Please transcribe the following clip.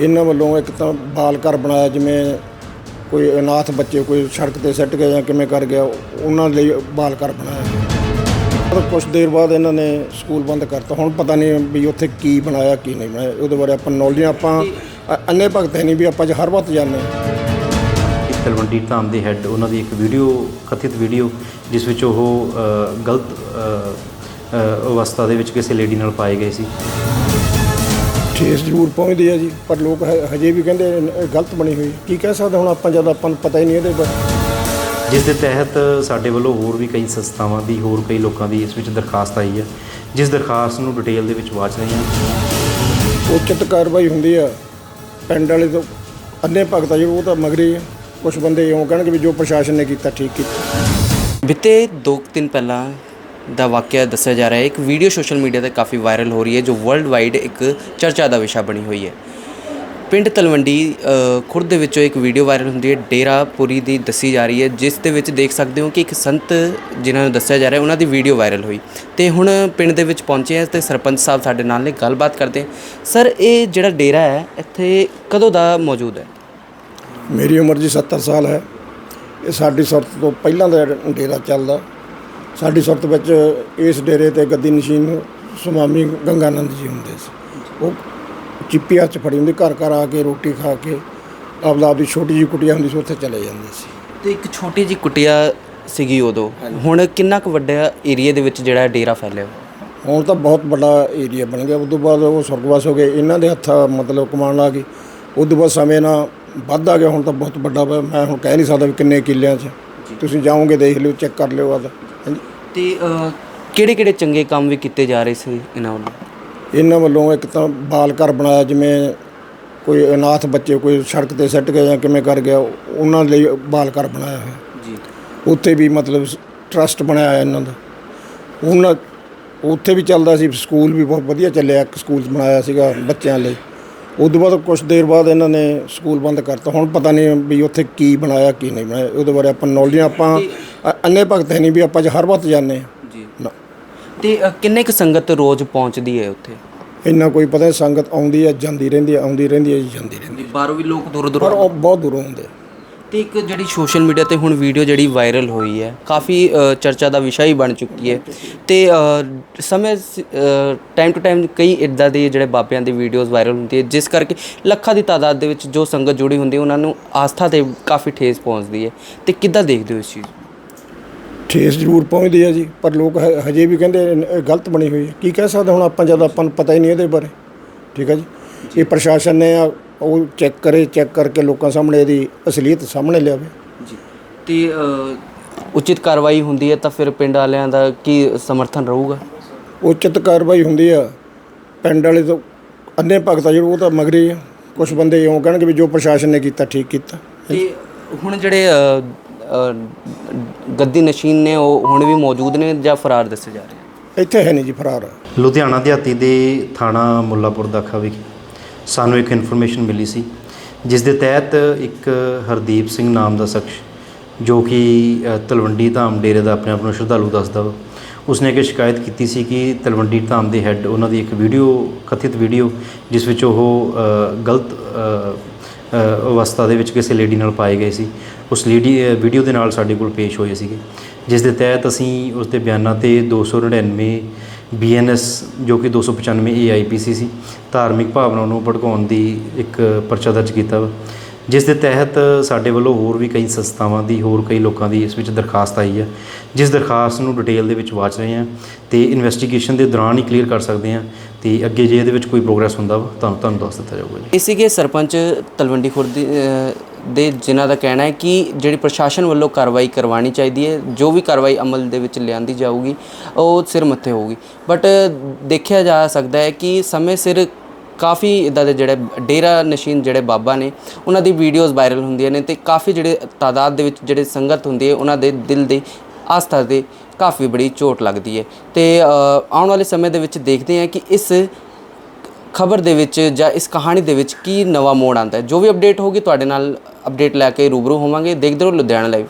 ਇਹਨਾਂ ਵੱਲੋਂ ਇੱਕ ਤਾਂ ਬਾਲ ਘਰ ਬਣਾਇਆ, ਜਿਵੇਂ ਕੋਈ ਅਨਾਥ ਬੱਚੇ ਕੋਈ ਸੜਕ ਤੇ ਸੱਟ ਗਏ ਜਾਂ ਕਿਵੇਂ ਕਰ ਗਿਆ, ਉਹਨਾਂ ਲਈ ਬਾਲ ਘਰ ਬਣਾਇਆ। ਪਰ ਕੁਝ ਦੇਰ ਬਾਅਦ ਇਹਨਾਂ ਨੇ ਸਕੂਲ ਬੰਦ ਕਰਤਾ। ਹੁਣ ਪਤਾ ਨਹੀਂ ਵੀ ਉੱਥੇ ਕੀ ਬਣਾਇਆ, ਕੀ ਨਹੀਂ ਬਣਾਇਆ। ਉਹਦੇ ਬਾਰੇ ਆਪਾਂ ਨੌਲੇਜ ਆਪਾਂ ਅ- ਅੰਨੇ ਭਗਤ ਹੈ ਨਹੀਂ ਵੀ ਆਪਾਂ ਜੇ ਹਰ ਵਕਤ ਜਾਂਦੇ ਹਾਂ। ਤਲਵੰਡੀ ਧਾਮ ਦੇ ਹੈੱਡ ਉਹਨਾਂ ਦੀ ਇੱਕ ਵੀਡੀਓ ਕਥਿਤ ਵੀਡੀਓ ਜਿਸ ਵਿੱਚ ਉਹ ਗਲਤ ਅਵਸਥਾ ਦੇ ਵਿੱਚ ਕਿਸੇ ਲੇਡੀ ਨਾਲ ਪਾਏ ਗਏ ਸੀ। ਠੇਸ ਜ਼ਰੂਰ ਪਹੁੰਚਦੀ ਹੈ ਜੀ ਪਰ ਲੋਕ ਹ- ਹਜੇ ਵੀ ਕਹਿੰਦੇ ਇਹ ਗਲਤ ਬਣੀ ਹੋਈ ਕੀ ਕਹਿ ਸਕਦੇ ਹੁਣ ਆਪਾਂ ਜਦ ਆਪਾਂ ਨੂੰ ਪਤਾ ਹੀ ਨਹੀਂ ਇਹਦੇ ਬਾਰੇ? ਜਿਸ ਦੇ ਤਹਿਤ ਸਾਡੇ ਵੱਲੋਂ ਹੋਰ ਵੀ ਕਈ ਸੰਸਥਾਵਾਂ ਦੀ ਹੋਰ ਕਈ ਲੋਕਾਂ ਦੀ ਇਸ ਵਿੱਚ ਦਰਖਾਸਤ ਆਈ ਹੈ। ਜਿਸ ਦਰਖਾਸਤ ਨੂੰ ਡਿਟੇਲ ਦੇ ਵਿੱਚ ਵਾਚ ਰਹੇ ਹਾਂ। ਉਚਿਤ ਕਾਰਵਾਈ ਹੁੰਦੀ ਆ ਪਿੰਡ ਵਾਲੇ ਤੋਂ ਅੰਨੇ ਭਗਤ ਜਿਹੜੇ ਉਹ ਤਾਂ ਮਗਰੀ ਆ ਕੁਝ ਬੰਦੇ ਇਉਂ ਕਹਿਣਗੇ ਵੀ ਜੋ ਪ੍ਰਸ਼ਾਸਨ ਨੇ ਕੀਤਾ ਠੀਕ ਕੀਤਾ। ਬੀਤੇ 2 ਦਿਨ ਪਹਿਲਾਂ ਦਾ ਵਾਕਿਆ ਦੱਸਿਆ ਜਾ ਰਿਹਾ ਹੈ। ਇੱਕ ਵੀਡੀਓ ਸੋਸ਼ਲ ਮੀਡੀਆ ਤੇ ਕਾਫੀ ਵਾਇਰਲ ਹੋ ਰਹੀ ਹੈ ਜੋ ਵਰਲਡ ਵਾਈਡ ਇੱਕ ਚਰਚਾ ਦਾ ਵਿਸ਼ਾ ਬਣੀ ਹੋਈ ਹੈ। ਪਿੰਡ ਤਲਵੰਡੀ ਅ, ਖੁਰਦ ਦੇ ਵਿੱਚੋਂ ਇੱਕ ਵੀਡੀਓ ਵਾਇਰਲ ਹੁੰਦੀ ਹੈ ਡੇਰਾ ਪੁਰੀ ਦੀ ਦੱਸੀ ਜਾ ਰਹੀ ਹੈ ਜਿਸ ਦੇ ਵਿੱਚ ਦੇਖ ਸਕਦੇ ਹੋ ਕਿ ਇੱਕ ਸੰਤ ਜਿਨ੍ਹਾਂ ਨੂੰ ਦੱਸਿਆ ਜਾ ਰਿਹਾ ਉਹਨਾਂ ਦੀ ਵੀਡੀਓ ਵਾਇਰਲ ਹੋਈ। ਤੇ ਹੁਣ ਪਿੰਡ ਦੇ ਵਿੱਚ ਪਹੁੰਚੇ ਹਾਂ ਤੇ ਸਰਪੰਚ ਸਾਹਿਬ ਸਾਡੇ ਨਾਲ ਨੇ ਗੱਲਬਾਤ ਕਰਦੇ ਸਰ ਇਹ ਜਿਹੜਾ ਡੇਰਾ ਹੈ ਇੱਥੇ ਕਦੋਂ ਦਾ ਮੌਜੂਦ ਹੈ? ਮੇਰੀ ਉਮਰ ਜੀ 70 ਸਾਲ ਹੈ। ਇਹ ਸਾਡੀ ਸੁਰਤ ਤੋਂ ਪਹਿਲਾਂ ਦਾ ਡੇਰਾ ਚੱਲਦਾ। ਸਾਡੀ ਸੁਰਤ ਵਿੱਚ ਇਸ ਡੇਰੇ ਤੇ ਗੱਦੀ ਨਸ਼ੀਨ ਸੁਆਮੀ ਗੰਗਾਨੰਦ ਜੀ ਹੁੰਦੇ ਸੀ। ਉਹ ਚਿੱਪੀ ਹੱਥ 'ਚ ਫੜੀ ਹੁੰਦੀ ਘਰ ਘਰ ਆ ਕੇ ਰੋਟੀ ਖਾ ਕੇ ਆਪਦਾ ਆਪਦੀ ਛੋਟੀ ਜਿਹੀ ਕੁਟੀਆ ਹੁੰਦੀ ਸੀ ਉੱਥੇ ਚਲੇ ਜਾਂਦੇ ਸੀ। ਤੇ ਇੱਕ ਛੋਟੀ ਜਿਹੀ ਕੁਟਿਆ ਸੀਗੀ ਉਦੋਂ। ਹੁਣ ਕਿੰਨਾ ਕੁ ਵੱਡਾ ਏਰੀਆ ਦੇ ਵਿੱਚ ਜਿਹੜਾ ਡੇਰਾ ਫੈਲਿਆ? ਹੁਣ ਤਾਂ ਬਹੁਤ ਵੱਡਾ ਏਰੀਆ ਬਣ ਗਿਆ। ਉਸ ਤੋਂ ਬਾਅਦ ਉਹ ਸੁਰਗਵਾਸ ਹੋ ਗਏ। ਇਹਨਾਂ ਦੇ ਹੱਥ ਮਤਲਬ ਕਮਾਉਣ ਲੱਗ ਗਏ। ਉਸ ਤੋਂ ਬਾਅਦ ਸਮੇਂ ਨਾਲ ਵੱਧ ਆ ਗਿਆ। ਹੁਣ ਤਾਂ ਬਹੁਤ ਵੱਡਾ ਮੈਂ ਹੁਣ ਕਹਿ ਨਹੀਂ ਸਕਦਾ ਵੀ ਕਿੰਨੇ ਕਿੱਲਿਆਂ 'ਚ। ਤੁਸੀਂ ਜਾਓਗੇ ਦੇਖ ਲਿਓ ਚੈੱਕ ਕਰ ਲਿਓ ਆਦਾ ਤੇ ਕਿਹੜੇ ਕਿਹੜੇ ਚੰਗੇ ਕੰਮ ਵੀ ਕੀਤੇ ਜਾ ਰਹੇ ਸੀ ਇਹਨਾਂ ਵੱਲੋਂ? ਇਹਨਾਂ ਵੱਲੋਂ ਇੱਕ ਤਾਂ ਬਾਲ ਘਰ ਬਣਾਇਆ ਜਿਵੇਂ ਕੋਈ ਅਨਾਥ ਬੱਚੇ ਕੋਈ ਸੜਕ ਤੇ ਸੱਟ ਗਿਆ ਜਾਂ ਕਿਵੇਂ ਕਰ ਗਿਆ ਉਹਨਾਂ ਲਈ ਬਾਲ ਘਰ ਬਣਾਇਆ ਹੋਇਆ। ਜੀ। ਉੱਥੇ ਵੀ ਮਤਲਬ ਟਰਸਟ ਬਣਾਇਆ ਇਹਨਾਂ ਦਾ। ਉਹਨਾਂ ਉੱਥੇ ਵੀ ਚੱਲਦਾ ਸੀ ਸਕੂਲ ਵੀ ਬਹੁਤ ਵਧੀਆ ਚੱਲਿਆ ਇੱਕ ਸਕੂਲ ਬਣਾਇਆ ਸੀਗਾ ਬੱਚਿਆਂ ਲਈ। ਉਸ ਤੋਂ ਬਾਅਦ ਕੁਝ ਦੇਰ ਬਾਅਦ ਇਹਨਾਂ ਨੇ ਸਕੂਲ ਬੰਦ ਕਰਤਾ। ਹੁਣ ਪਤਾ ਨਹੀਂ ਵੀ ਉੱਥੇ ਕੀ ਬਣਾਇਆ ਕੀ ਨਹੀਂ ਬਣਾਇਆ। ਉਹਦੇ ਬਾਰੇ ਆਪਾਂ ਨੌਲੇਜ ਆਪਾਂ ਅ- ਅੰਨੇ ਭਗਤ ਹੈ ਨਹੀਂ ਵੀ ਆਪਾਂ ਜੇ ਹਰ ਵਕਤ ਜਾਂਦੇ ਹਾਂ। ਜੀ। ਨਾ। ਤੇ ਅ, ਕਿੰਨੇ ਕੁ ਸੰਗਤ ਰੋਜ਼ ਪਹੁੰਚਦੀ ਹੈ ਉੱਥੇ? ਇੰਨਾ ਕੋਈ ਪਤਾ ਨਹੀਂ ਸੰਗਤ ਆਉਂਦੀ ਹੈ ਜਾਂਦੀ ਰਹਿੰਦੀ ਹੈ ਆਉਂਦੀ ਰਹਿੰਦੀ ਹੈ ਜੀ ਜਾਂਦੀ ਰਹਿੰਦੀ ਬਾਹਰੋਂ ਵੀ ਲੋਕ ਦੂਰ ਪਰ ਦੂਰ ਉਹ ਬਹੁਤ ਦੂਰੋਂ ਆਉਂਦੇ ਤੇ ਇੱਕ ਜਿਹੜੀ ਸੋਸ਼ਲ ਮੀਡੀਆ ਤੇ ਹੁਣ ਵੀਡੀਓ ਜਿਹੜੀ ਵਾਇਰਲ ਹੋਈ ਹੈ ਕਾਫੀ ਅ, ਚਰਚਾ ਦਾ ਵਿਸ਼ਾ ਹੀ ਬਣ ਚੁੱਕੀ ਹੈ। ਤੇ ਅ, ਸਮੇਂ ਟਾਈਮ ਟੂ ਟਾਈਮ ਕਈ ਇਦਾਂ ਦੇ ਜਿਹੜੇ ਬਾਬਿਆਂ ਦੀ ਵੀਡੀਓਜ਼ ਵਾਇਰਲ ਹੁੰਦੀ ਹੈ ਜਿਸ ਕਰਕੇ ਲੱਖਾਂ ਦੀ ਤਾਦਾਦ ਦੇ ਵਿੱਚ ਜੋ ਸੰਗਤ ਜੁੜੀ ਹੁੰਦੀ ਹੈ ਉਹਨਾਂ ਨੂੰ ਆਸਥਾ ਤੇ ਕਾਫੀ ਠੇਸ ਪਹੁੰਚਦੀ ਹੈ। ਤੇ ਕਿੱਦਾਂ ਦੇਖਦੇ ਹੋ ਇਸ ਚੀਜ਼ ਨੂੰ? ਠੇਸ ਜ਼ਰੂਰ ਪਹੁੰਚਦੀ ਹੈ ਜੀ ਪਰ ਲੋਕ ਹ- ਹਜੇ ਵੀ ਕਹਿੰਦੇ ਇਹ ਗਲਤ ਬਣੀ ਹੋਈ ਹੈ। ਕੀ ਕਹਿ ਸਕਦੇ ਹੁਣ ਆਪਾਂ ਜਦ ਆਪਾਂ ਨੂੰ ਪਤਾ ਹੀ ਨਹੀਂ ਇਹਦੇ ਬਾਰੇ। ਠੀਕ ਹੈ ਜੀ? ਇਹ ਪ੍ਰਸ਼ਾਸਨ ਨੇ ਆ ਉਹ ਚੈੱਕ ਕਰੇ ਚੈੱਕ ਕਰਕੇ ਲੋਕਾਂ ਸਾਹਮਣੇ ਇਹਦੀ ਅਸਲੀਅਤ ਸਾਹਮਣੇ ਲਿਆਵੇ। ਜੀ। ਤੇ ਅ, ਉਚਿਤ ਕਾਰਵਾਈ ਹੁੰਦੀ ਹੈ ਤਾਂ ਫਿਰ ਪਿੰਡ ਵਾਲਿਆਂ ਦਾ ਕੀ ਸਮਰਥਨ ਰਹੂਗਾ? ਉਚਿਤ ਕਾਰਵਾਈ ਹੁੰਦੀ ਆ। ਪਿੰਡ ਵਾਲੇ ਤੋਂ ਅੰਨੇ ਭਗਤ ਆ ਜਿਹੜੇ ਉਹ ਤਾਂ ਮਗਰੀ ਆ। ਕੁਝ ਬੰਦੇ ਇਉਂ ਕਹਿਣਗੇ ਵੀ ਜੋ ਪ੍ਰਸ਼ਾਸਨ ਨੇ ਕੀਤਾ ਠੀਕ ਕੀਤਾ। ਤੇ ਹੁਣ ਜਿਹੜੇ ਅ, ਅ, ਗੱਦੀ ਨਸ਼ੀਨ ਨੇ ਉਹ ਹੁਣ ਵੀ ਮੌਜੂਦ ਨੇ ਜਾਂ ਫਰਾਰ ਦੱਸੇ ਜਾ ਰਹੇ ਆ? ਇੱਥੇ ਹੈ ਨਹੀਂ ਜੀ ਫਰਾਰ। ਲੁਧਿਆਣਾ ਦਿਹਾਤੀ ਦੇ ਥਾਣਾ ਮੁੱਲਾਪੁਰ ਦਾਖਾ ਵਿਖੇ ਸਾਨੂੰ ਇੱਕ ਇਨਫੋਰਮੇਸ਼ਨ ਮਿਲੀ ਸੀ ਜਿਸ ਦੇ ਤਹਿਤ ਇੱਕ ਹਰਦੀਪ ਸਿੰਘ ਨਾਮ ਦਾ ਸ਼ਖਸ ਜੋ ਕਿ ਅ, ਤਲਵੰਡੀ ਧਾਮ ਡੇਰੇ ਦਾ ਆਪਣੇ ਆਪ ਨੂੰ ਸ਼ਰਧਾਲੂ ਦੱਸਦਾ ਵਾ ਉਸਨੇ ਇੱਕ ਸ਼ਿਕਾਇਤ ਕੀਤੀ ਸੀ ਕਿ ਤਲਵੰਡੀ ਧਾਮ ਦੇ ਹੈੱਡ ਉਹਨਾਂ ਦੀ ਇੱਕ ਵੀਡੀਓ ਕਥਿਤ ਵੀਡੀਓ ਜਿਸ ਵਿੱਚ ਉਹ ਅ, ਗਲਤ ਅ, ਅਵਸਥਾ ਦੇ ਵਿੱਚ ਕਿਸੇ ਲੇਡੀ ਨਾਲ ਪਾਏ ਗਏ ਸੀ। ਉਸ ਲੇਡੀ ਵੀਡੀਓ ਦੇ ਨਾਲ ਸਾਡੇ ਕੋਲ ਪੇਸ਼ ਹੋਏ ਸੀਗੇ। ਜਿਸ ਦੇ ਤਹਿਤ ਅਸੀਂ ਉਸ ਦੇ ਬਿਆਨਾਂ ਤੇ 299 ਬੀਐਨਐਸ ਜੋ ਕਿ 295 ਏਆਈਪੀਸੀ ਸੀ, ਧਾਰਮਿਕ ਭਾਵਨਾ ਨੂੰ ਭੜਕਾਉਣ ਦੀ ਇੱਕ ਪਰਚਾ ਦਰਜ ਕੀਤਾ ਵਾ। ਜਿਸ ਦੇ ਤਹਿਤ ਸਾਡੇ ਵੱਲੋਂ ਹੋਰ ਵੀ ਕਈ ਸੰਸਥਾਵਾਂ ਦੀ ਹੋਰ ਕਈ ਲੋਕਾਂ ਦੀ ਇਸ ਵਿੱਚ ਦਰਖਾਸਤ ਆਈ ਹੈ ਜਿਸ ਦਰਖਾਸਤ ਨੂੰ ਡਿਟੇਲ ਦੇ ਵਿੱਚ ਵਾਚ ਰਹੇ ਹਾਂ ਤੇ ਇਨਵੈਸਟੀਗੇਸ਼ਨ ਦੇ ਦੌਰਾਨ ਹੀ ਕਲੀਅਰ ਕਰ ਸਕਦੇ ਹਾਂ ਤੇ ਅੱਗੇ ਜੇ ਇਹਦੇ ਵਿੱਚ ਕੋਈ ਪ੍ਰੋਗਰੈਸ ਹੁੰਦਾ ਵਾ ਤੁਹਾਨੂੰ ਤੁਹਾਨੂੰ ਦੱਸ ਦਿੱਤਾ ਜਾਊਗਾ ਜੀ। ਇਹ ਸੀਗੇ ਸਰਪੰਚ ਤਲਵੰਡੀ ਖੁਰਦ ਦੀ, ਦੇ ਜਿਨ੍ਹਾਂ ਦਾ ਕਹਿਣਾ ਹੈ ਕਿ ਜਿਹੜੀ ਪ੍ਰਸ਼ਾਸਨ ਵੱਲੋਂ ਕਾਰਵਾਈ ਕਰਵਾਉਣੀ ਚਾਹੀਦੀ ਹੈ ਜੋ ਵੀ ਕਾਰਵਾਈ ਅਮਲ ਦੇ ਵਿੱਚ ਲਿਆਂਦੀ ਜਾਊਗੀ ਉਹ ਸਿਰ ਮੱਥੇ ਹੋਊਗੀ। ਬਟ ਦੇਖਿਆ ਜਾ ਸਕਦਾ ਹੈ ਕਿ ਸਮੇਂ ਸਿਰ ਕਾਫੀ ਇਦਾਂ ਦੇ ਜਿਹੜੇ ਡੇਰਾ ਨਸ਼ੀਨ ਜਿਹੜੇ ਬਾਬਾ ਨੇ, ਉਹਨਾਂ ਦੀ ਵੀਡੀਓਜ਼ ਵਾਇਰਲ ਹੁੰਦੀਆਂ ਨੇ ਤੇ ਕਾਫੀ ਜਿਹੜੇ ਤਾਦਾਦ ਦੇ ਵਿੱਚ ਜਿਹੜੇ ਸੰਗਤ ਹੁੰਦੀ ਹੈ, ਉਹਨਾਂ ਦੇ ਦਿਲ ਦੇ ਆਸਥਾ ਤੇ ਕਾਫੀ ਬੜੀ ਚੋਟ ਲੱਗਦੀ ਹੈ। ਤੇ ਆਉਣ ਵਾਲੇ ਸਮੇਂ ਦੇ ਵਿੱਚ ਦੇਖਦੇ ਹਾਂ ਕਿ ਇਸ ਖਬਰ ਦੇ ਵਿੱਚ ਜਾਂ ਇਸ ਕਹਾਣੀ ਦੇ ਵਿੱਚ ਕੀ ਨਵਾਂ ਮੋੜ ਆਉਂਦਾ ਹੈ। ਜੋ ਵੀ ਅਪਡੇਟ ਹੋਗੀ ਤੁਹਾਡੇ ਨਾਲ ਅਪਡੇਟ ਲੈ ਕੇ ਰੂਬਰੂ ਹੋਵਾਂਗੇ। ਦੇਖਦੇ ਰਹੋ ਲੁਧਿਆਣਾ ਲਾਈਵ